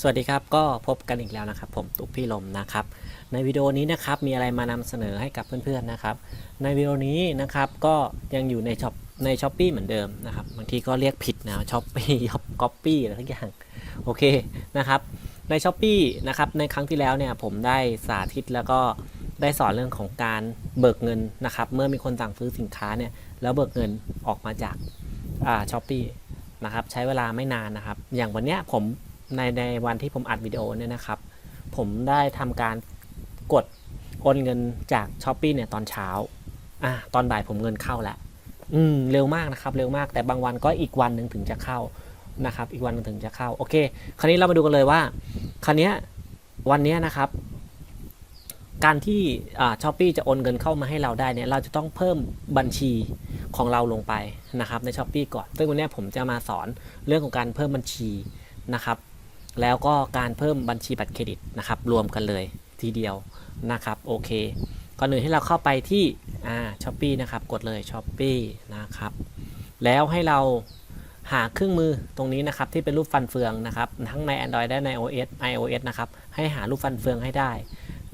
สวัสดีครับก็พบกันอีกแล้วนะครับ ผมตุ๊กพี่ลมนะครับ ในวิดีโอนี้นะครับมีอะไรมานำเสนอให้กับเพื่อนๆนะครับ ในวิดีโอนี้นะครับก็ยังอยู่ในช็อปในช้อปปีเหมือนเดิมนะครับบางทีก็เรียกผิดนะช้อปปี้ช้อปก๊อปปี้อะไรทุกอย่างโอเคนะครับ ในช้อปปีนะครับในครั้งที่แล้วเนี่ยผมได้สาธิตแล้วก็ได้สอนเรื่องของการเบิกเงินนะครับ เมื่อมีคนสั่งซื้อสินค้าเนี่ยแล้วเบิกเงินออกมาจากอ่าช้อปปีนะครับใช้เวลาไม่นานนะครับ อย่างวันเนี้ยผม ในในวันที่ผมอัดวิดีโอเนี่ยนะครับ ผมได้ทำการกดโอนเงินจากช้อปปีเนี่ยตอนเช้าอ่าตอนบ่ายผมเงินเข้าแล้วอืมเร็วมากนะครับ เร็วมากแต่บางวันก็อีกวันหนึ่งถึงจะเข้านะครับ อีกวันหนึงถึงจะเข้า โอเค คราวนี้เรามาดูกันเลยว่า คราวเนี้ยวันเนี้ยนะครับ การที่ช้อปปีจะโอนเงินเข้ามาให้เราได้เนี่ย เราจะต้องเพิ่มบัญชีของเราลงไปนะครับในช้อปปีก่อน ซึ่งวันนี้ผมจะมาสอนเรื่องของการเพิ่มบัญชีนะครับ แล้วก็การเพิ่มบัญชีบัตรเครดิตนะครับ รวมกันเลยทีเดียวนะครับโอเคก่อนอื่นให้เราเข้าไปที่อ่าช้อปปีนะครับ กดเลยช้อปปีนะครับ แล้วให้เราหาเครื่องมือตรงนี้นะครับที่เป็นรูปฟันเฟืองนะครับทั้งใน Android และใน OS iOS นะครับให้หารูปฟันเฟืองให้ได้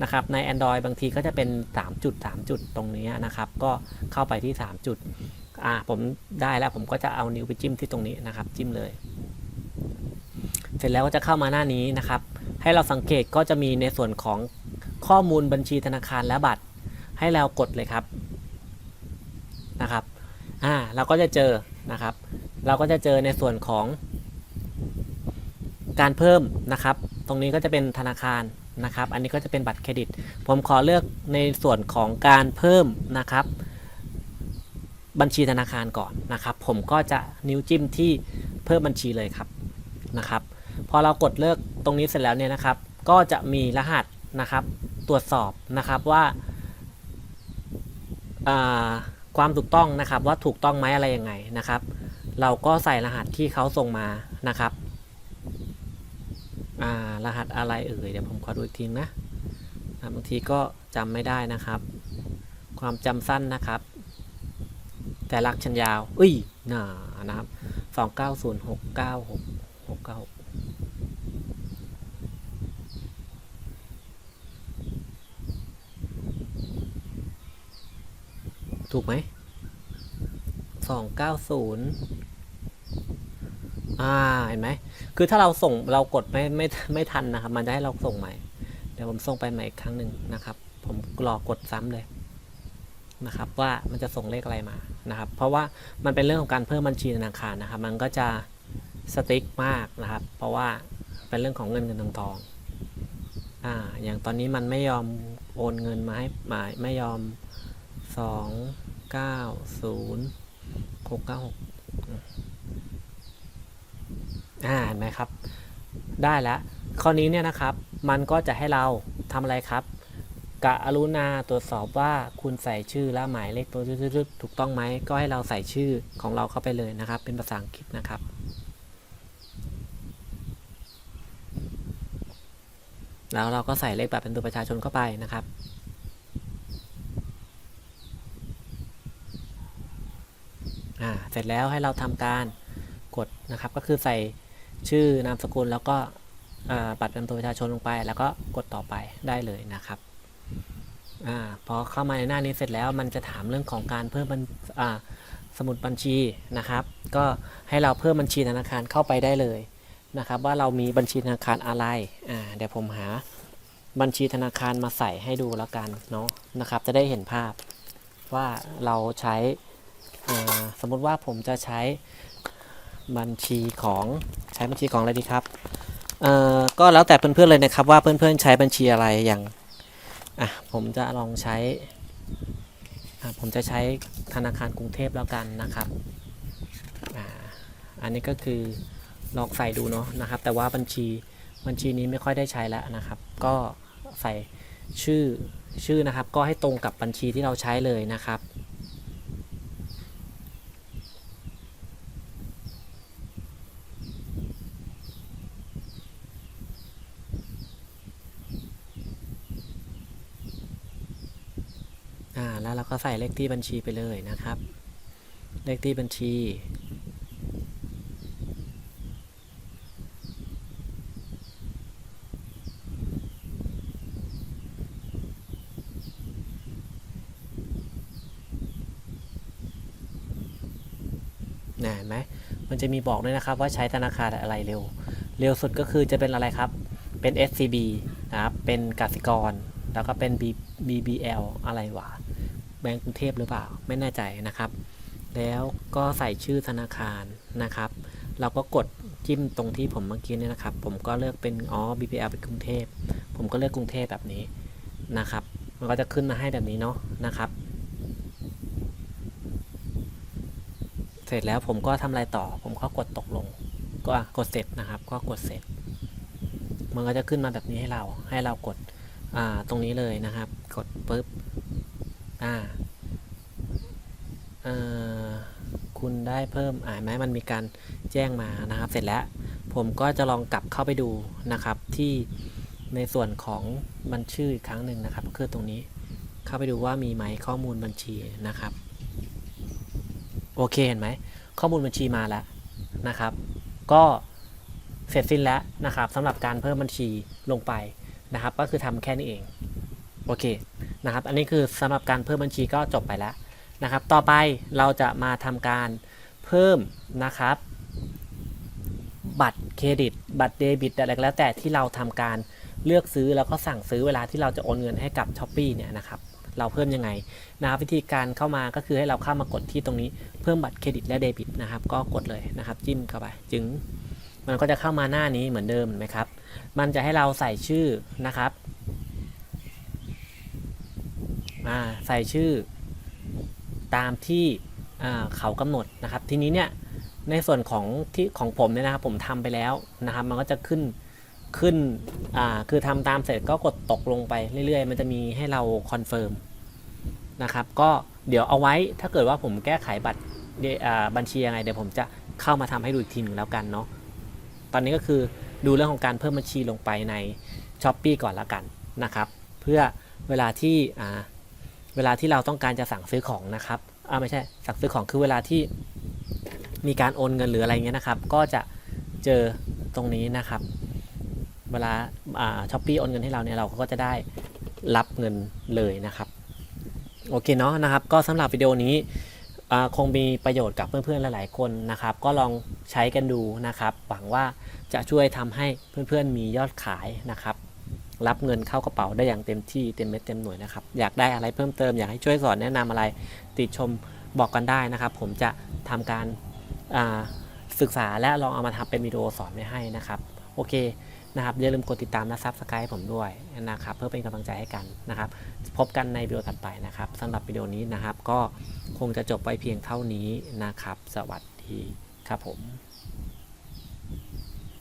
นะครับใน Android บางทีก็จะเป็น 3 จุด 3 จุดตรงนี้นะครับ ก็เข้าไปที่ 3 จุดอ่าผมได้แล้วผมก็จะเอานิ้วไปจิ้มที่ตรงนี้นะครับ จิ้มเลย เสร็จแล้วก็จะเข้ามาหน้านี้นะครับ ให้เราสังเกตก็จะมีในส่วนของข้อมูลบัญชีธนาคารและบัตร ให้เรากดเลยครับนะครับอ่าเราก็จะเจอนะครับ เราก็จะเจอในส่วนของการเพิ่มนะครับ ตรงนี้ก็จะเป็นธนาคารนะครับ อันนี้ก็จะเป็นบัตรเครดิต ผมขอเลือกในส่วนของการเพิ่มนะครับ บัญชีธนาคารก่อนนะครับ ผมก็จะนิ้วจิ้มที่เพิ่มบัญชีเลยครับนะครับ พอเรากดเลือกตรงนี้เสร็จแล้วเนี่ยนะครับ ก็จะมีรหัสนะครับตรวจสอบนะครับว่าาความถูกต้องนะครับว่าถูกต้องไหมอะไรยังไงนะครับ เราก็ใส่รหัสที่เขาส่งมานะครับรหัสอะไรเอ่ยเดี๋ยวผมขอดูอีกทีนะบางทีก็จำไม่ได้นะครับ ความจำสั้นนะครับ แต่ลักชันยาวอุ้ยน่านะครับสองเก้าศูนย์หกเก้าหกหกเก้า ถูกไหมสองเก้าศูนย์อ่าเห็นไหม คือถ้าเราส่งเรากดไม่ไม่ไม่ทันนะครับ มันจะให้เราส่งใหม่ เดี๋ยวผมส่งไปใหม่อีกครั้งหนึ่งนะครับ ผมรอกดซ้ำเลยนะครับ ว่ามันจะส่งเลขอะไรมานะครับ เพราะว่ามันเป็นเรื่องของการเพิ่มบัญชีธนาคารนะครับ มันก็จะสติ๊กมากนะครับ เพราะว่าเป็นเรื่องของเงินเงินทองทองอ่าอย่างตอนนี้มันไม่ยอมโอนเงินมาให้หมายไม่ยอม สองเก้าศูนย์หกเก้าหกอ่าเห็นไหมครับ ได้แล้วข้อนี้เนี่ยนะครับ มันก็จะให้เราทำอะไรครับกะอรุณาตรวจสอบว่าคุณใส่ชื่อและหมายเลขตัวทึๆถูกต้องไหมก็ให้เราใส่ชื่อของเราเข้าไปเลยนะครับ เป็นภาษาอังกฤษนะครับแล้วเราก็ใส่เลขบัตรเป็นตัวประชาชนเข้าไปนะครับ อ่าเสร็จแล้วให้เราทำการกดนะครับ ก็คือใส่ชื่อนามสกุลแล้วก็บัตรประจำตัวประชาชนลงไป แล้วก็กดต่อไปได้เลยนะครับอาพอเข้ามาในหน้านี้เสร็จแล้วมันจะถามเรื่องของการเพิ่มบัญอ่าสมุดบัญชีนะครับ ก็ให้เราเพิ่มบัญชีธนาคารเข้าไปได้เลยนะครับ ว่าเรามีบัญชีธนาคารอะไรอ่าเดี๋ยวผมหาบัญชีธนาคารมาใส่ให้ดูแล้วกันเนาะนะครับ จะได้เห็นภาพว่าเราใช้ สมมุติว่าผมจะใช้บัญชีของใช้บัญชีของอะไรดีครับเออก็แล้วแต่เพื่อนๆเลยนะครับว่าเพื่อนๆใช้บัญชีอะไรอย่างอะผมจะลองใช้อะผมจะใช้ธนาคารกรุงเทพแล้วกันนะครับอ่าอันนี้ก็คือลองใส่ดูเนาะนะครับ แต่ว่าบัญชีบัญชีนี้ไม่ค่อยได้ใช้แล้วนะครับ ก็ใส่ชื่อชื่อนะครับ ก็ให้ตรงกับบัญชีที่เราใช้เลยนะครับ ก็ใส่เลขที่บัญชีไปเลยนะครับ เลขที่บัญชี นะเห็นไหมมันจะมีบอกด้วยนะครับว่าใช้ธนาคารอะไรเร็ว เร็วสุดก็คือจะเป็นอะไรครับ เป็น SCB นะครับ เป็นกสิกร แล้วก็เป็น BBL อะไรวะ แบงก์กรุงเทพหรือเปล่า ไม่แน่ใจนะครับ แล้วก็ใส่ชื่อธนาคารนะครับ เราก็กดจิ้มตรงที่ผมเมื่อกี้เนี่ยนะครับ ผมก็เลือกเป็นอ๋อ BBL เป็นกรุงเทพ ผมก็เลือกกรุงเทพแบบนี้นะครับ มันก็จะขึ้นมาให้แบบนี้เนาะนะครับ เสร็จแล้วผมก็ทำอะไรต่อ ผมก็กดตกลง ก็กดเสร็จนะครับ ก็กดเสร็จ มันก็จะขึ้นมาแบบนี้ให้เรา ให้เรากดตรงนี้เลยนะครับ กดปุ๊บ อ่าคุณได้เพิ่มอ่านไหมมันมีการแจ้งมานะครับ เสร็จแล้วผมก็จะลองกลับเข้าไปดูนะครับที่ในส่วนของบัญชีอีกครั้งหนึ่งนะครับก็คือตรงนี้เข้าไปดูว่ามีไหมข้อมูลบัญชีนะครับ โอเคเห็นไหมข้อมูลบัญชีมาแล้วนะครับ ก็เสร็จสิ้นแล้วนะครับสำหรับการเพิ่มบัญชีลงไปนะครับ ก็คือทำแค่นี้เอง โอเคนะครับอันนี้คือสำหรับการเพิ่มบัญชีก็จบไปแล้วนะครับ ต่อไปเราจะมาทำการเพิ่มนะครับ บัตรเครดิต บัตรเดบิตอะไรก็แล้วแต่ที่เราทำการเลือกซื้อแล้วก็สั่งซื้อเวลาที่เราจะโอนเงินให้กับ s h อ p e e เนี่ยนะครับเราเพิ่มยังไงนะครับวิธีการเข้ามาก็คือให้เราเข้ามากดที่ตรงนี้เพิ่มบัตรเครดิตและเดบิตนะครับ ก็กดเลยนะครับ จิ้มเข้าไปจึง มันก็จะเข้ามาหน้านี้เหมือนเดิมเห็นไหมครับ มันจะให้เราใส่ชื่อนะครับอ่า ใส่ชื่อตามที่เขากำหนดนะครับ ทีนี้เนี่ยในส่วนของที่ของผมเนี่ยนะครับผมทำไปแล้วนะครับ มันก็จะขึ้นขึ้นอ่าคือทำตามเสร็จก็กดตกลงไปเรื่อยๆ มันจะมีให้เราคอนเฟิร์มนะครับ ก็เดี๋ยวเอาไว้ถ้าเกิดว่าผมแก้ไขบัตรบัญชียังไงเดี๋ยวผมจะเข้ามาทำให้ดูอีกทีหนึ่งแล้วกันเนาะตอนนี้ก็คือดูเรื่องของการเพิ่มบัญชีลงไปใน s h อ p e e ก่อนละกันนะครับ เพื่อเวลาที่อ่า เวลาที่เราต้องการจะสั่งซื้อของนะครับอ่าไม่ใช่สั่งซื้อของคือเวลาที่มีการโอนเงินหรืออะไรเงี้ยนะครับ ก็จะเจอตรงนี้นะครับ เวลาอ่าช้อปปี้โอนเงินให้เราเนี่ยเราก็จะได้รับเงินเลยนะครับ โอเคเนาะนะครับ ก็สำหรับวิดีโอนี้คงมีประโยชน์กับเพื่อนๆหลาย ๆ คนนะครับ ก็ลองใช้กันดูนะครับ หวังว่าจะช่วยทำให้เพื่อนๆมียอดขายนะครับ รับเงินเข้ากระเป๋าได้อย่างเต็มที่เต็มเม็ดเต็มหน่วยนะครับ อยากได้อะไรเพิ่มเติมอยากให้ช่วยสอนแนะนำอะไรติดชมบอกกันได้นะครับ ผมจะทำการาศึกษาและลองเอามาทำเป็นวิดีโอสอนไว้ให้นะครับ โอเคนะครับอย่าลืมกดติดตามและซับสไครต์ผมด้วยนะครับเพื่อเป็นกำลังใจให้กันนะครับ พบกันในวิดีโอถัดไปนะครับสำหรับวิดีโอนี้นะครับ ก็คงจะจบไปเพียงเท่านี้นะครับ สวัสดีครับผม